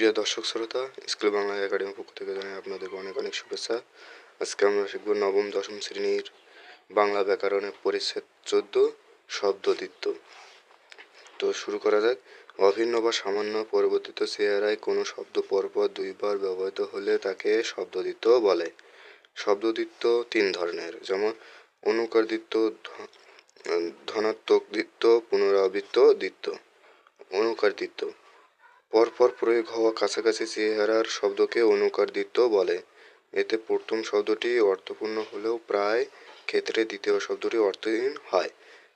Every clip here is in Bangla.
প্রিয় দর্শক শ্রোতা, স্কুল বাংলা একাডেমি পক্ষ থেকে জানাই আপনাদের অনেক অনেক শুভেচ্ছা। আজকে আমরা শিখব নবম, দশম শ্রেণির বাংলা ব্যাকরণের পরিচ্ছেদ চোদ্দ শব্দদিত্য তো শুরু করা যাক। অভিন্ন বা সামান্য পরিবর্তিত চেহারায় কোনো শব্দ পরপর দুইবার ব্যবহৃত হলে তাকে শব্দদিত্য বলে। শব্দদিত্য তিন ধরনের, যেমন অনুকারদিত্য ধনাত্মক দিত্য পুনরাবৃত্ত দিত্য অনুকারদিত্য পরপর প্রয়োগ হওয়া কাছাকাছি চেহারার শব্দকে অনুকারদিত্য বলে। এতে প্রথম শব্দটি অর্থপূর্ণ হলেও প্রায় ক্ষেত্রে দ্বিতীয় শব্দটি অর্থহীন হয়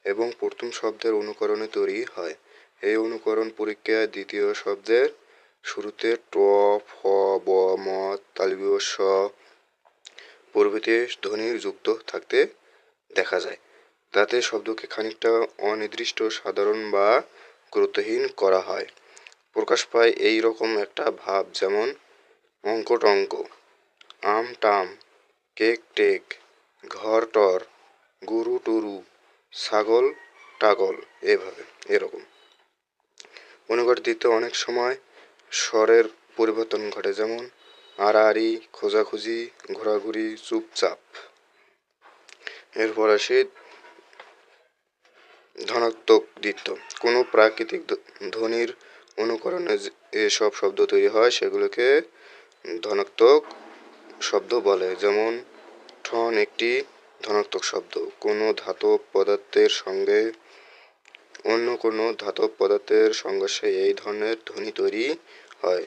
এবং প্রথম শব্দের অনুকরণে তৈরি হয়। এই অনুকরণ পরীক্ষায় দ্বিতীয় শব্দের শুরুতে ট, ফ, ব, ম, তালবীয় স প্রভৃতি ধ্বনি যুক্ত থাকতে দেখা যায়। তাতে শব্দকে খানিকটা অনির্দিষ্ট, সাধারণ বা গুরুত্বহীন করা হয়। প্রকাশ পায় এই রকম একটা ভাব, যেমন অঙ্ক টঙ্ক আম টাম, কেক টেক, ঘর টর, গুরু টুরু, ছাগল টাগল, এভাবে, এরকম। দিতে অনেক সময় স্বরের পরিবর্তন ঘটে, যেমন আড়াআড়ি, খোঁজাখুঁজি, ঘোরাঘুরি, চুপচাপ। এরপর আসি ধনাত্মক দিত্য কোনো প্রাকৃতিক ধ্বনির অনুকরণে এসব শব্দ তৈরি হয়, সেগুলোকে ধনাত্মক শব্দ বলে। যেমন, ঠন একটি ধনাত্মক শব্দ। কোনো ধাতব পদার্থের সঙ্গে অন্য কোনো ধাতব পদার্থের সংঘর্ষে এই ধরনের ধ্বনি তৈরি হয়।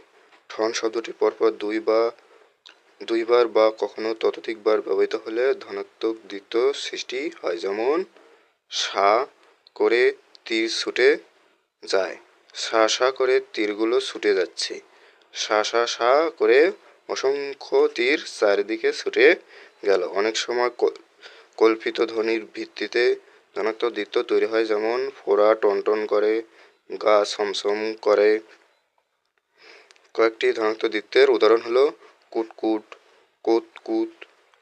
ঠন শব্দটি পরপর দুই বা দুইবার বা কখনো ততোধিকবার ব্যবহৃত হলে ধনাত্মক দ্বিতীয় সৃষ্টি হয়। যেমন, সা করে তীর ছুটে যায়। সা সা করে তীরগুলো ছুটে যাচ্ছে। সা সা সা করে অসংখ্য তীর চারিদিকে ছুটে গেল। অনেক সময় কল্পিত ধ্বনির ভিত্তিতে ধনাত্মক দ্বিত্ব তৈরি হয়, যেমন ফোড়া টনটন করে, গা সমসম করে। কয়েকটি ধনাত্মক দ্বিত্বের উদাহরণ হলো কুটকুট কুত কুত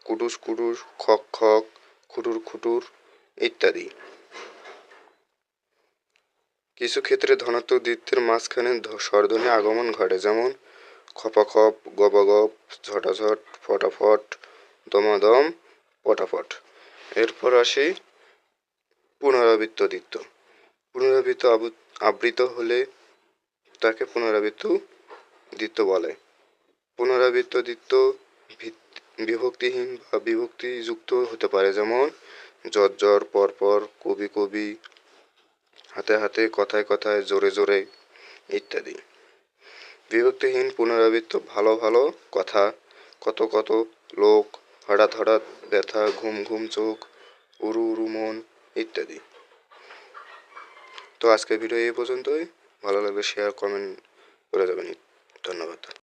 কুটুস কুটুস, খক খক, খুটুর খুটুর ইত্যাদি। কিছু ক্ষেত্রে ধনাত্মক দ্বিত্বের মাঝখানে স্বরধ্বনি আগমন ঘটে, যেমন খপাখপ গপাগপ ঝটাঝট ফটাফট, দমাদম পটাফট এরপর আসি পুনরাবৃত্ত দ্বিত্ব পুনরাবৃত্ত আবৃত হলে তাকে পুনরাবৃত্ত দ্বিত্ব বলে। পুনরাবৃত্ত দ্বিত্ব বিভক্তিহীন বা বিভক্তিযুক্ত হতে পারে, যেমন জ্বর পরপর, কবি কবি হাতে হাতে, কথায় কথায়, জোরে জোরে ইত্যাদি। বিভক্তিহীন পুনরাবৃত্ত, ভালো ভালো কথা, কত কত লোক, হঠাৎ হঠাৎ ব্যথা, ঘুম ঘুম চোখ, উরু উরু মন ইত্যাদি। তো আজকের ভিডিও এই পর্যন্তই। ভালো লাগলে শেয়ার কমেন্ট করে দেবেন ধন্যবাদ।